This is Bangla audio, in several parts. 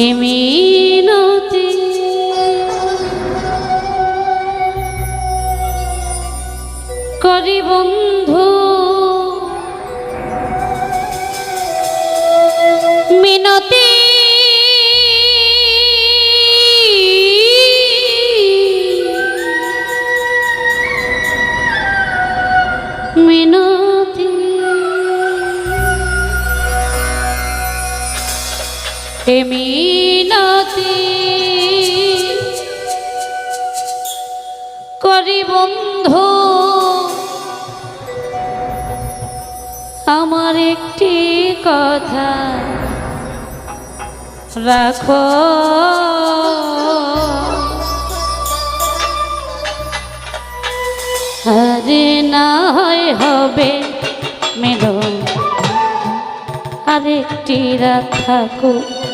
এমিনতি মিনতি করি বন্ধু, আমার একটি কথা রাখো। আরে না হয় হবে মিলন আরেকটি রাত থাকুক।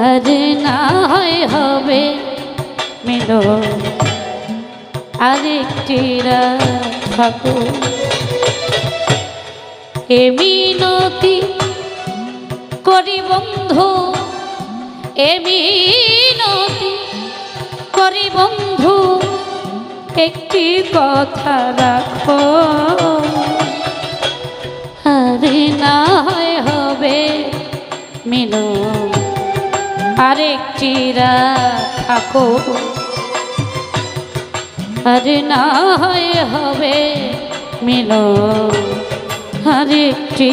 আরে না হয় হবে মিলন আরেকটি থাকুক এ মিনতি করি বন্ধু, এ মিনতি করি বন্ধু, একটি কথা রাখো। আরে না হয় আরেকটি রাখো আর না হয় হবে মিলো আর একটি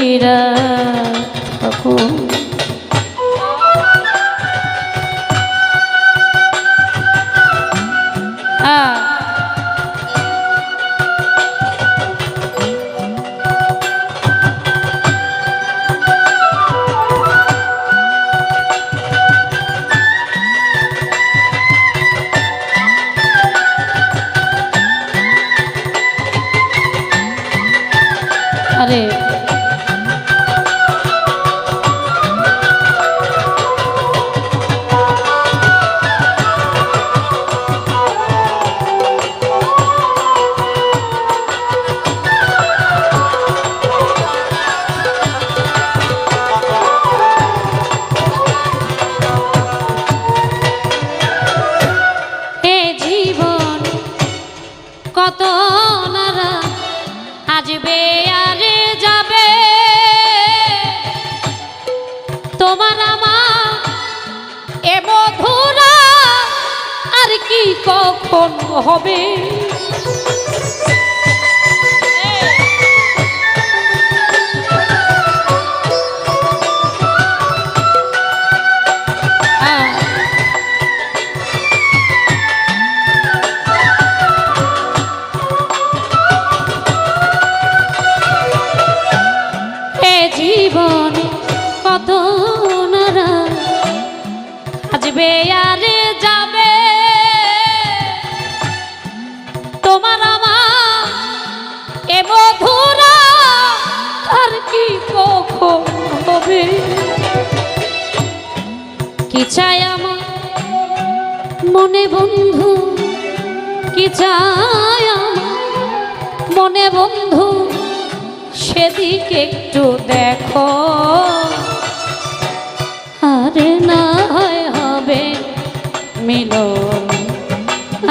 থাকো। কি কখন হবে? মনে বন্ধু, কি চাই মনে বন্ধু, সেদিকে একটু দেখো। আরে না হয় হবে মিলন,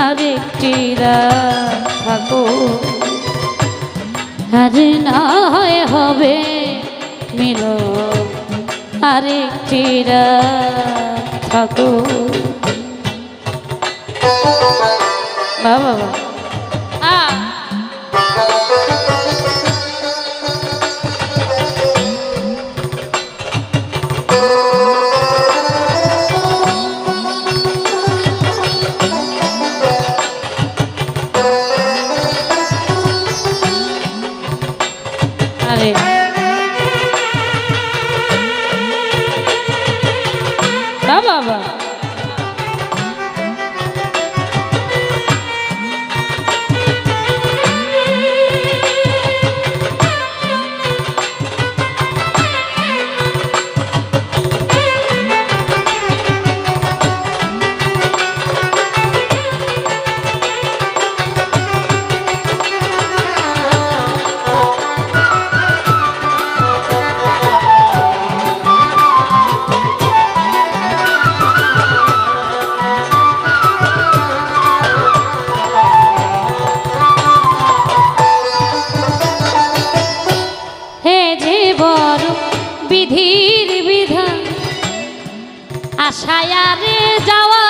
আরেকটি থাকো আরে না হয় হবে মিলন, আরেকটি থাকো 不不不。আশায় আরে যাওয়া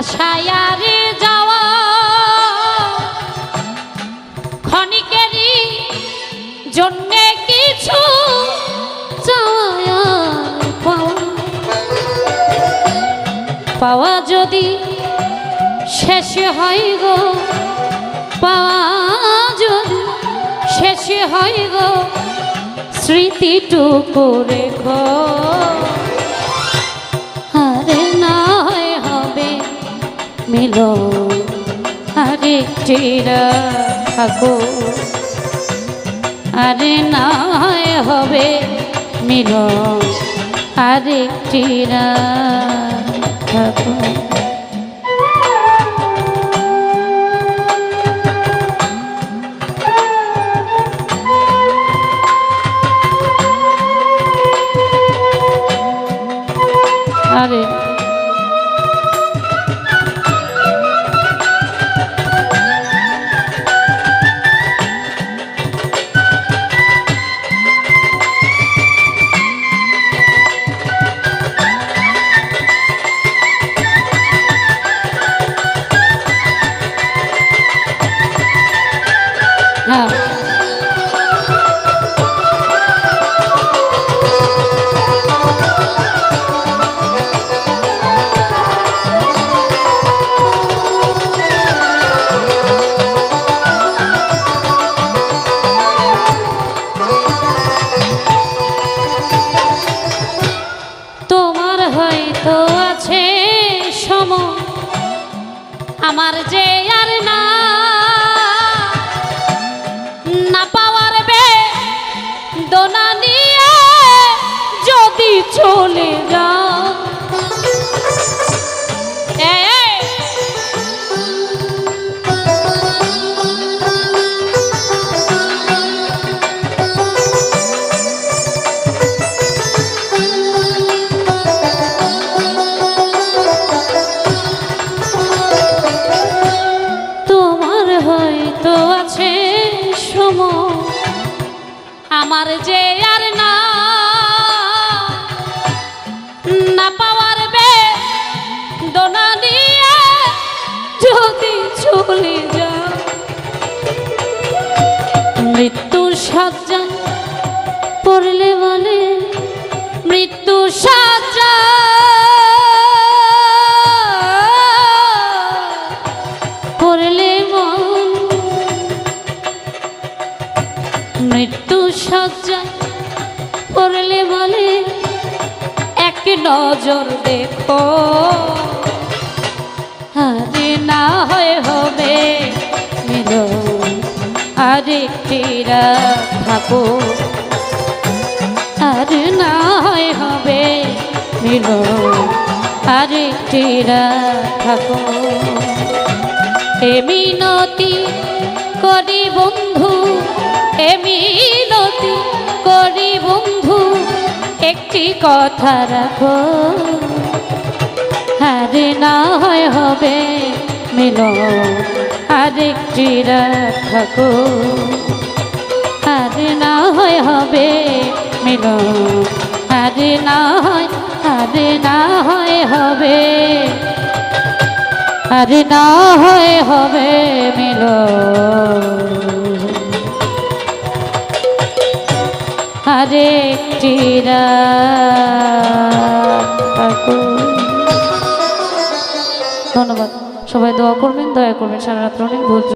আশায় যাওয়া। ক্ষণিকেরই জন্যে কিছু পাওয়া যদি শেষ হয় গো, পাওয়া যদি শেষ হয় গো, স্মৃতিটুকু রেখো। মিল আরেকটি থাকো আরে না হবে মিল আরেকটি থাকো আরে চলে যা। সজ্জা পড়লে বলে মৃত্যু সাজা। করলে মন মৃত্যু সজ্জা করলে বলে এক নজর দেখো। আরে না হয় হবে মিল আরেকটি রাত থাকো। আর না হয় হবে মিল আরেকটি রাত থাকো। এ মিনতি করি বন্ধু, এ মিনতি করি বন্ধু, একটি কথা রাখো। আরে না হয় হবে মিল। আরেকটি রাত থাকো আরে না হয় হবে মিল। আরে না হয়, আরে না হয় হবে। আরে না হয় হবে মিল। আরে টিরা ধন্যবাদ। সবাই দোয়া করবেন দয়া করবেন সারা রাত্র অনেক ধৈর্য